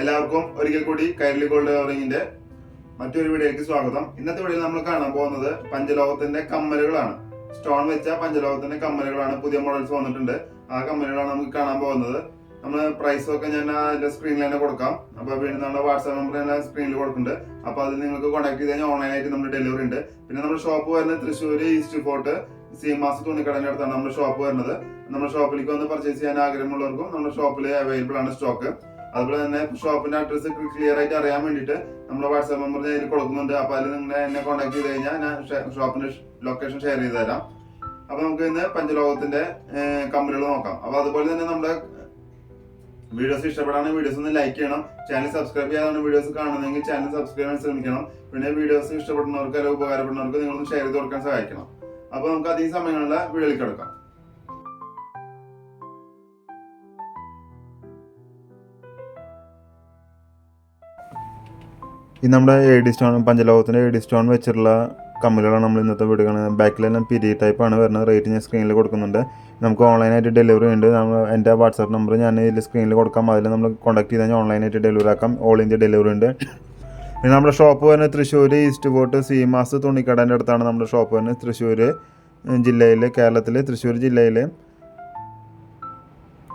എല്ലാവർക്കും ഒരിക്കൽ കൂടി കൈരളി ഗോൾഡ് കവറിങ്ങിന്റെ മറ്റൊരു വീഡിയോയ്ക്ക് സ്വാഗതം. ഇന്നത്തെ വീഡിയോയിൽ നമ്മൾ കാണാൻ പോകുന്നത് പഞ്ചലോകത്തിന്റെ കമ്മലുകളാണ്. സ്റ്റോൺ വെച്ച പഞ്ചലോകത്തിന്റെ കമ്മലുകളാണ്. പുതിയ മോഡൽസ് വന്നിട്ടുണ്ട്. ആ കമ്മലുകളാണ് നമുക്ക് കാണാൻ പോകുന്നത്. നമ്മൾ പ്രൈസ് ഒക്കെ ഞാൻ അതിന്റെ സ്ക്രീനിൽ തന്നെ കൊടുക്കാം. അപ്പൊ വീണ്ടും നമ്മുടെ വാട്സാപ്പ് നമ്പർ തന്നെ സ്ക്രീനിൽ കൊടുക്കുന്നുണ്ട്. അപ്പൊ അതിൽ നിങ്ങൾക്ക് കോൺടാക്ട് ചെയ്ത് കഴിഞ്ഞാൽ ഓൺലൈനായിട്ട് നമ്മുടെ ഡെലിവറി ഉണ്ട്. പിന്നെ നമ്മുടെ ഷോപ്പ് വരുന്നത് തൃശ്ശൂർ ഈസ്റ്റ് ഫോർട്ട് സീമാസ് തുണിക്കടന്റെ അടുത്താണ് നമ്മുടെ ഷോപ്പ് വരുന്നത്. നമ്മുടെ ഷോപ്പിലേക്ക് വന്ന് പർച്ചേസ് ചെയ്യാൻ ആഗ്രഹമുള്ളവർക്കും നമ്മുടെ ഷോപ്പിൽ അവൈലബിൾ ആണ് സ്റ്റോക്ക് അതുപോലെ തന്നെ ഷോപ്പിന്റെ അഡ്രസ്സ് ക്ലിയർ ആയിട്ട് അറിയാൻ വേണ്ടിയിട്ട് നമ്മുടെ വാട്സാപ്പ് നമ്പർ ഞാൻ കൊടുക്കുന്നുണ്ട്. അപ്പൊ അതിൽ നിങ്ങൾ എന്നെ കോൺടാക്ട് ചെയ്ത് കഴിഞ്ഞാൽ ഞാൻ ഷോപ്പിന്റെ ലൊക്കേഷൻ ഷെയർ ചെയ്ത് തരാം. അപ്പൊ നമുക്ക് ഇന്ന് പഞ്ചലോകത്തിന്റെ കമ്പനികൾ നോക്കാം. അപ്പൊ അതുപോലെ തന്നെ നമ്മുടെ വീഡിയോസ് ഇഷ്ടപ്പെടാണ് വീഡിയോസ് ഒന്ന് ലൈക്ക് ചെയ്യണം. ചാനൽ സബ്സ്ക്രൈബ് ചെയ്യാതാണ് വീഡിയോസ് കാണുന്നതെങ്കിൽ ചാനൽ സബ്സ്ക്രൈബ് ചെയ്യാൻ ശ്രമിക്കണം. പിന്നെ വീഡിയോസ് ഇഷ്ടപ്പെടുന്നവർക്ക് അല്ലെങ്കിൽ ഉപകാരപ്പെടുന്നവർക്ക് നിങ്ങളൊന്ന് ഷെയർ ചെയ്ത് കൊടുക്കാൻ സഹായിക്കണം. അപ്പൊ നമുക്ക് അധികം സമയങ്ങളിലെ വീഡിയോയിലേക്ക് കിടക്കാം. ഇത് നമ്മുടെ എ ഡി സ്റ്റോൺ പഞ്ചലോകത്തിന്റെ എ ഡി സ്റ്റോൺ വെച്ചിട്ടുള്ള കമ്മലുകളാണ് നമ്മൾ ഇന്നത്തെ വീഡിയോ കാണുന്നത്. ബാക്കിലെല്ലാം പിരി ടൈപ്പാണ് വരുന്നത്. റേറ്റ് ഞാൻ സ്ക്രീനിൽ കൊടുക്കുന്നുണ്ട്. നമുക്ക് ഓൺലൈനായിട്ട് ഡെലിവറി ഉണ്ട്. നമ്മൾ എന്റെ വാട്സാപ്പ് നമ്പർ ഞാൻ ഇതിൽ സ്ക്രീനിൽ കൊടുക്കാം. അതിൽ നമ്മൾ കോൺടാക്ട് ചെയ്താൽ ഓൺലൈനായിട്ട് ഡെലിവറി ആക്കാം. ഓൾ ഇന്ത്യ ഡെലിവറി ഉണ്ട്. പിന്നെ നമ്മുടെ ഷോപ്പ് വരുന്നത് തൃശ്ശൂർ ഈസ്റ്റ് ഫോർട്ട് സീമാസ് തുണിക്കടേന്റെ അടുത്താണ് നമ്മുടെ ഷോപ്പ് വരുന്നത് തൃശ്ശൂർ ജില്ലയിൽ കേരളത്തിൽ തൃശ്ശൂർ ജില്ലയിൽ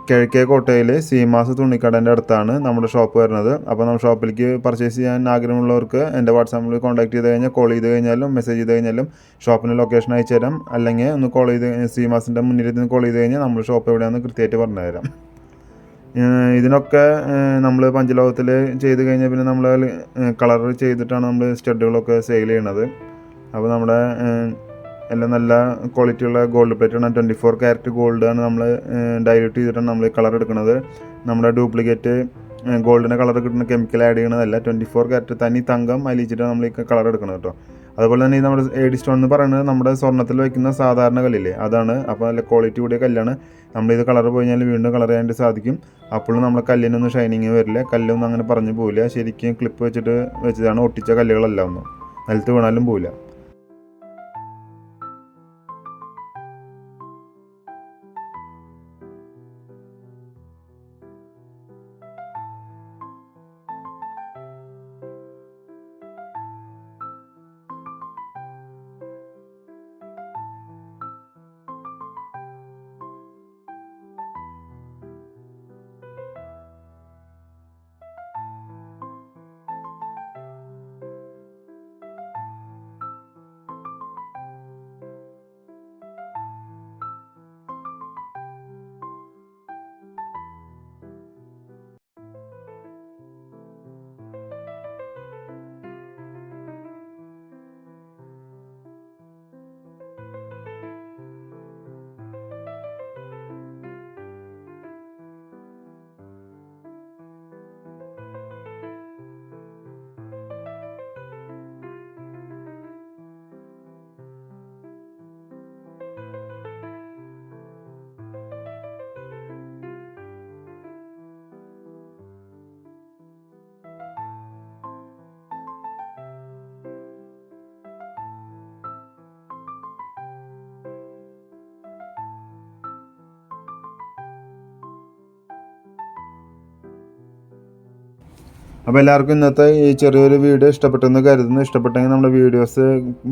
കിഴക്കേ കോട്ടയിൽ സീമാസ് തുണിക്കടന്റെ അടുത്താണ് നമ്മുടെ ഷോപ്പ് വരുന്നത്. അപ്പോൾ നമ്മുടെ ഷോപ്പിലേക്ക് പർച്ചേസ് ചെയ്യാൻ ആഗ്രഹമുള്ളവർക്ക് എന്റെ വാട്സാപ്പിൽ കോൺടാക്ട് ചെയ്ത് കഴിഞ്ഞാൽ കോൾ ചെയ്ത് കഴിഞ്ഞാലും മെസ്സേജ് ചെയ്ത് കഴിഞ്ഞാലും ഷോപ്പിന് ലൊക്കേഷൻ അയച്ചു തരാം. അല്ലെങ്കിൽ ഒന്ന് കോൾ ചെയ്ത് സീമാസിന്റെ മുന്നിൽ നിന്ന് കോൾ ചെയ്ത് കഴിഞ്ഞാൽ നമ്മുടെ ഷോപ്പ് എവിടെയാണെന്ന് കൃത്യമായിട്ട് പറഞ്ഞു തരാം. ഇതിനൊക്കെ നമ്മൾ പഞ്ചലോകത്തിൽ ചെയ്ത് കഴിഞ്ഞാൽ പിന്നെ നമ്മൾ കളർ ചെയ്തിട്ടാണ് നമ്മൾ സ്റ്റഡുകളൊക്കെ സെയിൽ ചെയ്യണത് അപ്പോൾ നമ്മുടെ എല്ലാം നല്ല ക്വാളിറ്റിയുള്ള ഗോൾഡ് പ്ലേറ്റാണ് ട്വന്റി ഫോർ ക്യാരറ്റ് ഗോൾഡ് ആണ് നമ്മൾ ഡയലൂട്ട് ചെയ്തിട്ടാണ് നമ്മൾ കളർ എടുക്കുന്നത്. നമ്മുടെ ഡ്യൂപ്ലിക്കേറ്റ് ഗോൾഡിന്റെ കളർ കിട്ടുന്ന കെമിക്കൽ ആഡ് ചെയ്യണതല്ല. ട്വന്റി ഫോർ ക്യാരറ്റ് തനി തങ്കം അലിയിച്ചിട്ടാണ് നമ്മൾ ഈ കളർ എടുക്കുന്നത് കേട്ടോ അതുപോലെ തന്നെ ഈ നമ്മുടെ എഡി സ്റ്റോൺ എന്ന് പറയുന്നത് നമ്മുടെ സ്വർണത്തിൽ വയ്ക്കുന്ന സാധാരണ കല്ലില്ലേ? അതാണ്. അപ്പോൾ നല്ല ക്വാളിറ്റി കൂടിയ കല്ലാണ്. നമ്മൾ ഇത് കളർ പോയി കഴിഞ്ഞാൽ വീണ്ടും കളർ ചെയ്യാനായിട്ട് സാധിക്കും. അപ്പോഴും നമ്മുടെ കല്ലിനൊന്നും ഷൈനിങ് വരില്ല. കല്ലൊന്നും അങ്ങനെ പറഞ്ഞു പോവില്ല. ശരിക്കും ക്ലിപ്പ് വെച്ചിട്ട് വെച്ചതാണ് ഒട്ടിച്ച കല്ലുകളെല്ലാം ഒന്നും. നിലത്ത് വീണാലും പോവില്ല. അപ്പോൾ എല്ലാവർക്കും ഇന്നത്തെ ഈ ചെറിയൊരു വീഡിയോ ഇഷ്ടപ്പെട്ടെന്ന് കരുതുന്നു. ഇഷ്ടപ്പെട്ടെങ്കിൽ നമ്മുടെ വീഡിയോസ്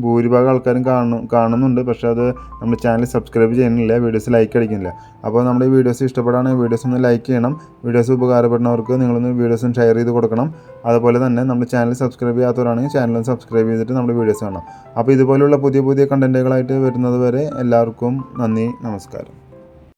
ഭൂരിഭാഗം ആൾക്കാരും കാണും കാണുന്നുണ്ട്. പക്ഷേ അത് നമ്മുടെ ചാനൽ സബ്സ്ക്രൈബ് ചെയ്യുന്നില്ല വീഡിയോസ് ലൈക്ക് അടിക്കുന്നില്ല. അപ്പോൾ നമ്മുടെ ഈ വീഡിയോസ് ഇഷ്ടപ്പെടുകയാണെങ്കിൽ വീഡിയോസ് ഒന്ന് ലൈക്ക് ചെയ്യണം. വീഡിയോസ് ഉപകാരപ്പെടുന്നവർക്ക് നിങ്ങളൊന്ന് വീഡിയോസും ഷെയർ ചെയ്ത് കൊടുക്കണം. അതുപോലെ തന്നെ നമ്മുടെ ചാനൽ സബ്സ്ക്രൈബ് ചെയ്യാത്തവരാണെങ്കിൽ ചാനൽ സബ്സ്ക്രൈബ് ചെയ്തിട്ട് നമ്മുടെ വീഡിയോസ് കാണണം. അപ്പോൾ ഇതുപോലുള്ള പുതിയ പുതിയ കണ്ടന്റുകളായിട്ട് വരുന്നത് വരെ എല്ലാവർക്കും നന്ദി നമസ്കാരം.